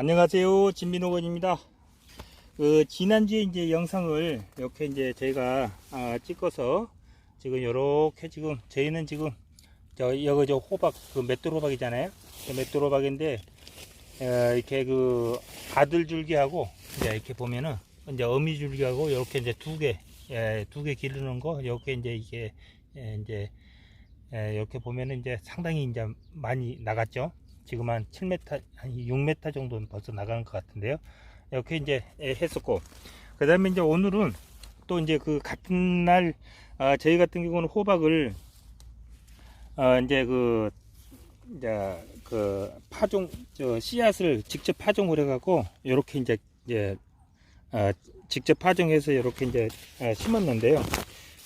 안녕하세요. 진민호건입니다. 그, 지난주에 이제 영상을 이렇게 이제 저희가 아, 찍어서 지금 요렇게 지금 저희는 지금 저, 여기 저 호박, 그 맷돌 호박이잖아요. 그 맷돌 호박인데, 어, 이렇게 그 아들 줄기하고 이제 이렇게 보면은 이제 어미 줄기하고 이렇게 이제 두 개, 예, 두개 기르는 거, 이렇게 이제 이게 예, 이제 예, 이렇게 보면은 이제 상당히 이제 많이 나갔죠. 지금 한 7m, 한 6m 정도는 벌써 나가는 것 같은데요. 이렇게 이제 예, 했었고, 그 다음에 이제 오늘은 또 이제 그 같은 날, 아, 저희 같은 경우는 호박을, 어, 이제 그, 이제 그 파종, 저 씨앗을 직접 파종을 해갖고, 요렇게 이제, 이제, 어, 직접 파종해서 이렇게 이제 아, 심었는데요.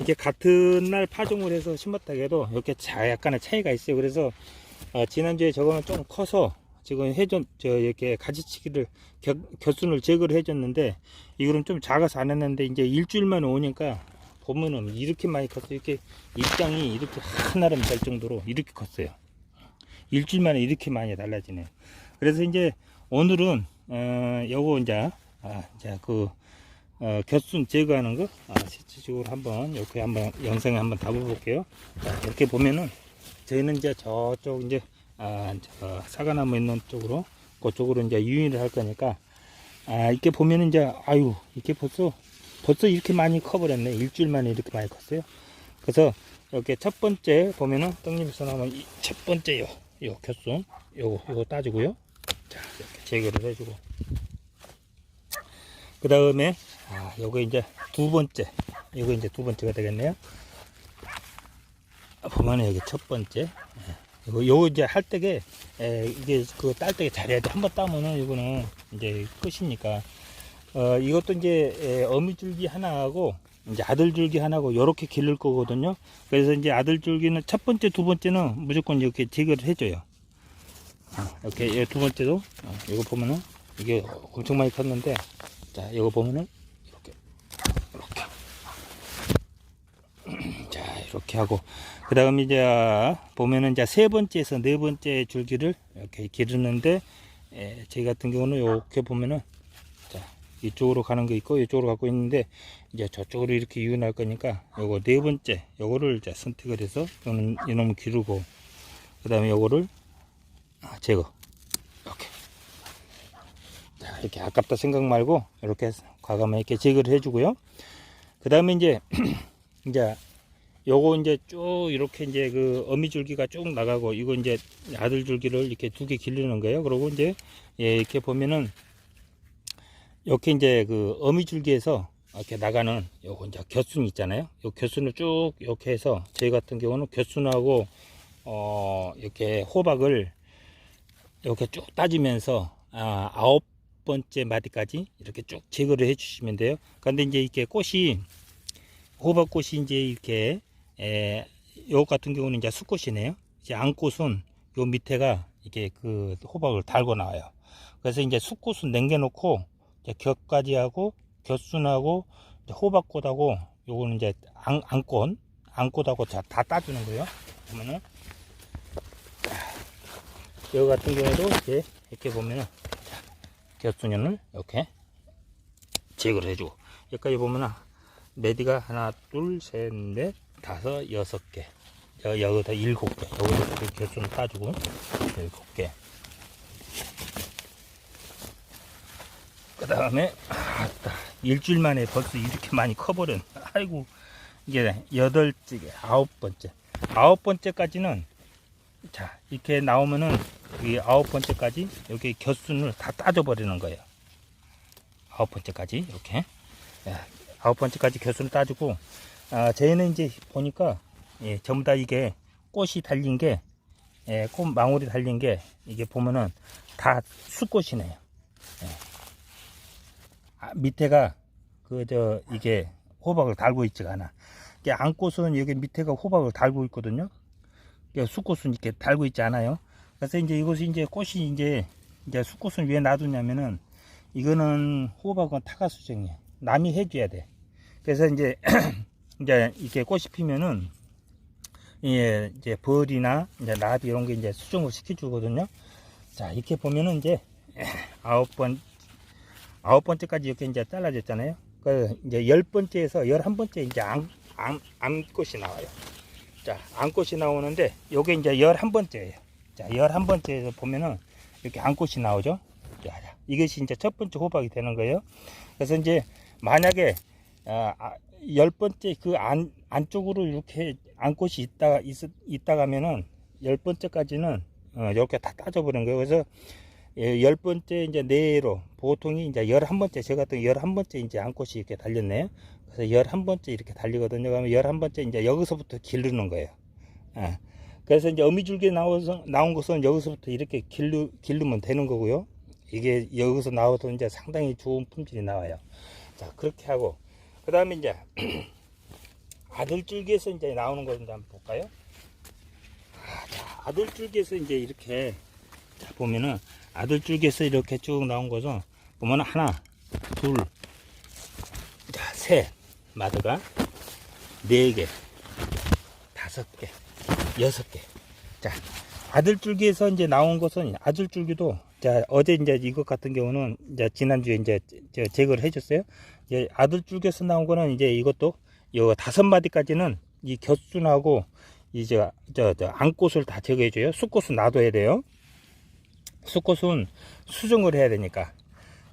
이게 같은 날 파종을 해서 심었다 해도 이렇게 자, 약간의 차이가 있어요. 그래서 어, 지난주에 저거는 좀 커서 지금 해준 저 이렇게 가지치기를 겨, 겨순을 제거를 해줬는데 이거는 좀 작아서 안 했는데 이제 일주일만 오니까 보면은 이렇게 많이 컸어요. 이렇게 입장이 이렇게 하나름 될 정도로 이렇게 컸어요. 일주일 만에 이렇게 많이 달라지네요. 그래서 이제 오늘은 어, 요거 이제 아, 이제 그 어, 곁순 제거하는 거 아, 실질적으로 한번 이렇게 한번 영상에 한번 담아 볼게요. 자, 이렇게 보면은 저희는 이제 저쪽 이제 아, 저 사과나무 있는 쪽으로 그쪽으로 이제 유인을 할 거니까 아, 이렇게 보면은 이제 아유 이렇게 벌써 벌써 이렇게 많이 커버렸네. 일주일 만에 이렇게 많이 컸어요. 그래서 이렇게 첫 번째 보면은 떡잎에서 이첫 번째 요, 요 곁순 요거 요거 따주고요. 자 이렇게 제거를 해주고 그 다음에 아, 요거 이제 두 번째 요거 이제 두 번째가 되겠네요. 아, 보면은 여기 첫 번째 예. 요거, 요거 이제 할 때게 에, 이게 그 딸 때게 잘해야 돼. 한 번 따면은 이거는 이제 끝이니까 어, 이것도 이제 에, 어미줄기 하나하고 이제 아들줄기 하나고 이렇게 기를 거거든요. 그래서 이제 아들줄기는 첫 번째, 두 번째는 무조건 이렇게 제거를 해줘요. 어, 이렇게 두 번째도 어, 이거 보면은 이게 엄청 많이 컸는데 자 이거 보면은 이렇게 하고 그 다음 이제 보면은 이제 세 번째에서 네 번째 줄기를 이렇게 기르는데 에, 저희 같은 경우는 이렇게 보면은 자 이쪽으로 가는 거 있고 이쪽으로 가고 있는데 이제 저쪽으로 이렇게 이어날 거니까 요거 네 번째 요거를 이제 선택을 해서 이놈 이놈 기르고 그 다음에 요거를 아, 제거 이렇게 자, 이렇게 아깝다 생각 말고 이렇게 과감하게 제거를 해주고요. 그 다음에 이제 이제 요거 이제 쭉 이렇게 이제 그 어미줄기가 쭉 나가고 이거 이제 아들줄기를 이렇게 두개 기르는 거예요. 그리고 이제 예, 이렇게 보면은 이렇게 이제 그 어미줄기에서 이렇게 나가는 요거 이제 곁순 있잖아요. 요 곁순을 쭉 이렇게 해서 저희 같은 경우는 곁순하고 어 이렇게 호박을 이렇게 쭉 따지면서 아, 아홉 번째 마디까지 이렇게 쭉 제거를 해 주시면 돼요. 그런데 이제 이렇게 꽃이 호박꽃이 이제 이렇게 에, 요 같은 경우는 이제 수꽃이네요. 이제 앙꽃은 요 밑에가 이게 그 호박을 달고 나와요. 그래서 이제 수꽃은 남겨놓고 이제 겹까지 하고 겹순하고 이제 호박꽃하고 요거는 이제 앙, 앙꽃 앙꽃하고 다, 다 따주는 거예요. 보면은 여기 같은 경우에도 이렇게, 이렇게 보면은 겹순연을 이렇게 제거를 해주고 여기까지 보면은 메디가 하나 둘셋넷 다섯 여섯 개. 여, 여기다 일곱 개. 여기다 겹순을 따주고. 일곱 개 그 다음에 아따 일주일 만에 벌써 이렇게 많이 커버린 아이고 이게 여덟째 아홉 번째. 아홉 번째까지는 자 이렇게 나오면은 이 아홉 번째까지 여기 곁순을 다 따져 버리는 거예요. 아홉 번째까지 이렇게. 예, 아홉 번째까지 곁순을 따주고 아 저희는 이제 보니까 예, 전부 다 이게 꽃이 달린 게 예, 꽃 망울이 달린 게 이게 보면은 다 수꽃이네요 예. 아, 밑에가 그 저 이게 호박을 달고 있지가 않아 이게 앙꽃은 여기 밑에가 호박을 달고 있거든요 수꽃은 이렇게 달고 있지 않아요. 그래서 이제 이것이 이제 꽃이 이제 이제 수꽃은 왜 놔두냐면은 이거는 호박은 타가 수정이에요. 남이 해줘야 돼. 그래서 이제 이제 이렇게 꽃이 피면은 예, 이제 벌이나 이제 나비 이런 게 이제 수정을 시켜주거든요. 자 이렇게 보면은 이제 아홉 번 아홉 번째까지 이렇게 이제 잘라졌잖아요. 그 이제 열 번째에서 열한 번째 이제 암, 암, 암꽃이 나와요. 자, 암꽃이 나오는데 요게 이제 열한 번째예요. 자, 열한 번째에서 보면은 이렇게 암꽃이 나오죠. 자, 자, 이것이 이제 첫 번째 호박이 되는 거예요. 그래서 이제 만약에 아, 아, 열 번째 그 안, 안쪽으로 이렇게 암꽃이 있다, 있, 있다 가면은 열 번째까지는 어, 이렇게 다 따져버린 거예요. 그래서 예, 열 번째 이제 내로 보통이 이제 열한 번째 제가 같은 열한 번째 이제 암꽃이 이렇게 달렸네요. 그래서 열한 번째 이렇게 달리거든요. 그러면 열한 번째 이제 여기서부터 기르는 거예요. 아, 그래서 이제 어미줄기 나와서 나온 것은 여기서부터 이렇게 길르 기르면 되는 거고요. 이게 여기서 나와서 이제 상당히 좋은 품질이 나와요. 자 그렇게 하고 그 다음에 이제 아들줄기에서 이제 나오는 거 이제 한번 볼까요? 아, 자, 아들줄기에서 이제 이렇게 자, 보면은 아들줄기에서 이렇게 쭉 나온 거죠. 보면 하나, 둘, 자, 셋, 마드가 네 개, 다섯 개, 여섯 개. 자, 아들줄기에서 이제 나온 것은 아들줄기도 자 어제 이제 이것 같은 경우는 이제 지난주에 이제 저 제거를 해줬어요. 이제 아들 줄기에서 나온 거는 이제 이것도 요 다섯 마디까지는 이 곁순하고 이제 저, 저 암꽃을 다 제거해줘요. 숫꽃은 놔둬야 돼요. 숫꽃은 수정을 해야 되니까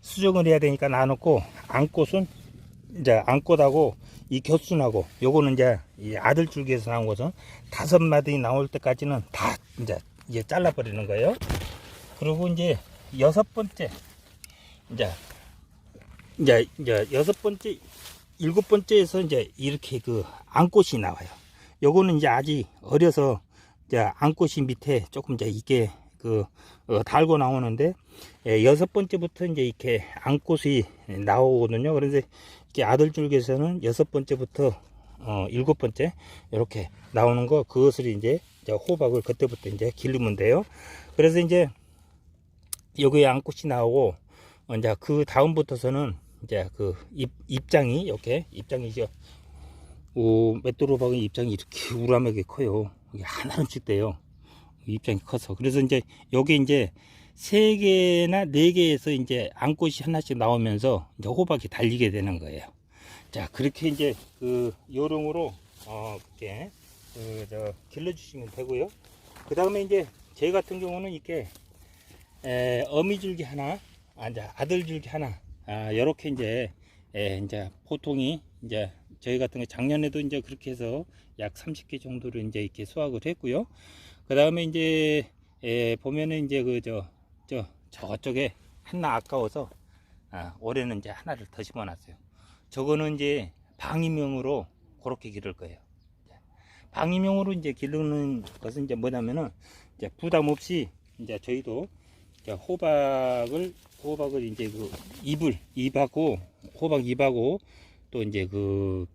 수정을 해야 되니까 놔놓고 암꽃은 이제 암꽃하고 이 곁순하고 요거는 이제 이 아들 줄기에서 나온 것은 다섯 마디 나올 때까지는 다 이제 이제 잘라버리는 거예요. 그리고 이제 여섯 번째 이제 이제 이제 여섯 번째 일곱 번째에서 이제 이렇게 그 암꽃이 나와요. 요거는 이제 아직 어려서 이제 암꽃이 밑에 조금 이제 이게 그 어, 달고 나오는데 예, 여섯 번째부터 이제 이렇게 암꽃이 나오거든요. 그래서 이렇게 아들 줄기에서는 여섯 번째부터 어, 일곱 번째 이렇게 나오는 거 그것을 이제, 이제 호박을 그때부터 이제 기르면 돼요. 그래서 이제 여기에 암꽃이 나오고 어, 이제 그 다음부터서는 이제 그 입, 입장이 이렇게 입장이죠. 오, 메뚜로박의 입장이 이렇게 우람하게 커요. 이게 하나씩 돼요. 입장이 커서. 그래서 이제 여기 이제 세 개나 네 개에서 이제 암꽃이 하나씩 나오면서 이제 호박이 달리게 되는 거예요. 자, 그렇게 이제 그 요령으로 어, 그렇게 그 저 길러주시면 되고요. 그 다음에 이제 제 같은 경우는 이렇게 에, 어미줄기 하나, 아, 이제 아들 줄기 하나, 아, 요렇게 이제 에, 이제 보통이 이제 저희 같은 경우 작년에도 이제 그렇게 해서 약 30개 정도를 이제 이렇게 수확을 했고요. 그 다음에 이제 에, 보면은 이제 그 저 저 저쪽에 하나 아까워서 아, 올해는 이제 하나를 더 심어놨어요. 저거는 이제 방임용으로 그렇게 기를 거예요. 방임용으로 이제 기르는 것은 이제 뭐냐면은 이제 부담 없이 이제 저희도 이제 호박을 호박을 이제 그 잎을 잎하고 호박 잎하고 또 이제 그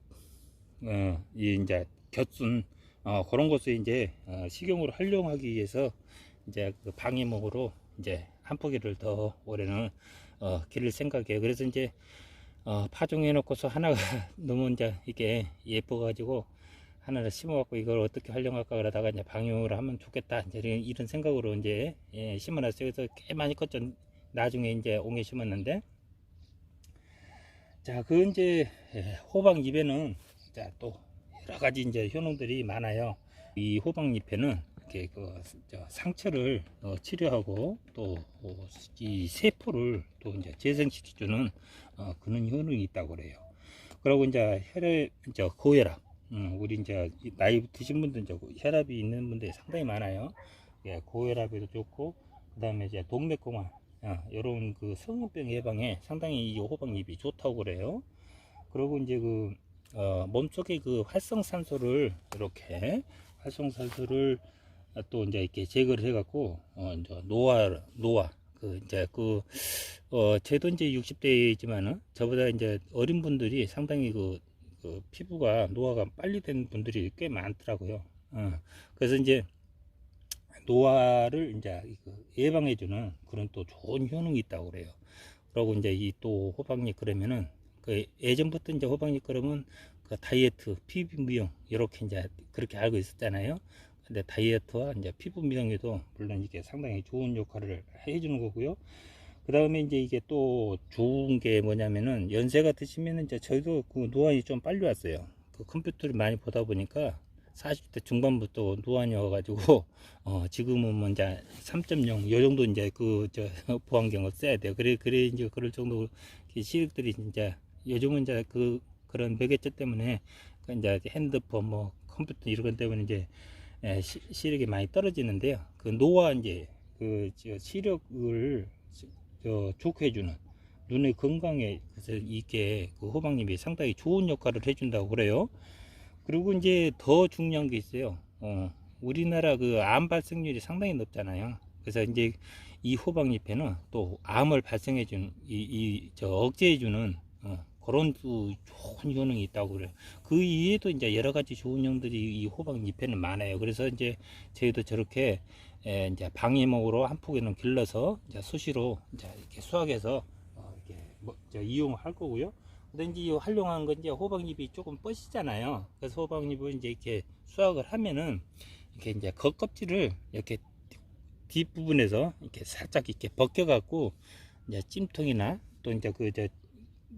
어, 이 이제 곁순 어, 그런 것을 이제 어, 식용으로 활용하기 위해서 이제 그 방임목으로 이제 한 포기를 더 올해는 어, 기를 생각이에요. 그래서 이제 어, 파종해 놓고서 하나가 너무 이제 이게 예뻐 가지고 하나를 심어 갖고 이걸 어떻게 활용할까 그러다가 이제 방용을 하면 좋겠다 이제 이런- 생각으로 이제 예, 심어 놨어요. 그래서 꽤 많이 컸죠. 나중에 이제 옹에 심었는데 자, 그 이제 예, 호박 잎에는 자, 또 여러 가지 이제 효능들이 많아요. 이 호박 잎에는 이렇게 그저 상처를 어, 치료하고 또 이 세포를 또 이제 재생시켜주는 어, 그런 효능이 있다고 그래요. 그리고 이제 혈액, 이제 고혈압, 음, 우리 이제 이 나이 드신 분들 이제 혈압이 있는 분들이 상당히 많아요. 예, 고혈압에도 좋고, 그 다음에 이제 동맥공황, 어, 이런 그 성인병 예방에 상당히 이 호박잎이 좋다고 그래요. 그리고 이제 그, 어, 몸속에 그 활성산소를 이렇게 활성산소를 또 이제 이렇게 제거를 해갖고, 어, 이제 노화, 노화, 그 이제 그, 어, 저도 이제 60대이지만은 저보다 이제 어린 분들이 상당히 그, 그 피부가 노화가 빨리 된 분들이 꽤 많더라고요. 어, 그래서 이제 노화를 이제 그 예방해주는 그런 또 좋은 효능이 있다고 그래요. 그리고 이제 이 또 호박잎 그러면은 그 예전부터 이제 호박잎 그러면 그 다이어트, 피부 미용 이렇게 이제 그렇게 알고 있었잖아요. 근데 다이어트와 이제 피부 미용에도 물론 이게 상당히 좋은 역할을 해주는 거고요. 그 다음에 이제 이게 또 좋은 게 뭐냐면은 연세가 드시면은 이제 저희도 그 노안이 좀 빨리 왔어요. 그 컴퓨터를 많이 보다 보니까 40대 중반부터 노안이 와가지고 어 지금은 뭐 이제 3.0 요 정도 이제 그 저 보안경을 써야 돼요. 그래 그래 이제 그럴 정도 그 시력들이 진짜 요즘은 이제 그 그런 매개체 때문에 그 이제 핸드폰 뭐 컴퓨터 이런 것 때문에 이제 예, 시, 시력이 많이 떨어지는데요. 그 노화 이제 그저 시력을 저 좋게 해주는 눈의 건강에 그래서 이게 그 호박잎이 상당히 좋은 역할을 해준다고 그래요. 그리고 이제 더 중요한 게 있어요. 어, 우리나라 그 암 발생률이 상당히 높잖아요. 그래서 이제 이 호박잎에는 또 암을 발생해 주는 이저 억제해 주는 어, 그런 또 좋은 효능이 있다고 그래요. 그 이외에도 이제 여러 가지 좋은 효능들이 이 호박잎에는 많아요. 그래서 이제 저희도 저렇게 에, 이제 방해목으로 한 포기는 길러서 이제 수시로 이제 이렇게 수확해서 어, 이렇게 뭐, 저 이용할 거고요. 근데 이제 이 활용한 건 이제 호박잎이 조금 뻗시잖아요. 그래서 호박잎을 이제 이렇게 수확을 하면은 이렇게 이제 겉껍질을 이렇게 뒷부분에서 이렇게 살짝 이렇게 벗겨 갖고 이제 찜통이나 또 이제 그저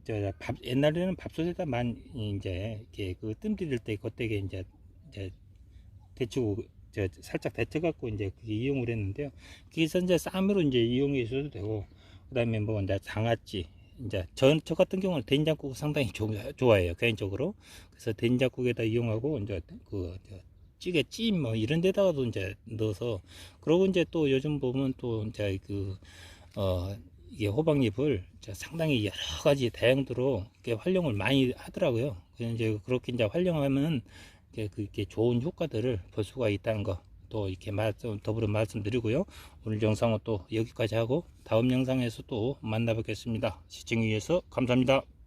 저 밥 옛날에는 밥솥에다 만 이제 이렇게 그 뜸 들일 때 그때게 이제 이제 데치고 저 살짝 데쳐 갖고 이제 그게 이용을 했는데요. 그래서 이제 쌈으로 이제 이용해 주셔도 되고 그다음에 뭐 이제 장아찌 이제 저, 저 같은 경우는 된장국 상당히 좋, 좋아해요 개인적으로 그래서 된장국에다 이용하고 이제 그 저, 찌개 찜 뭐 이런 데다가도 이제 넣어서 그러고 이제 또 요즘 보면 또 이제 그어 이게 호박잎을 저 상당히 여러 가지 다양도로 이렇게 활용을 많이 하더라고요. 그래서 이제 그렇게 이제 활용하면 이게 그게 좋은 효과들을 볼 수가 있다는 거. 또 이렇게 말씀 더불어 말씀드리고요. 오늘 영상은 또 여기까지 하고 다음 영상에서 또 만나뵙겠습니다. 시청해 주셔서 감사합니다.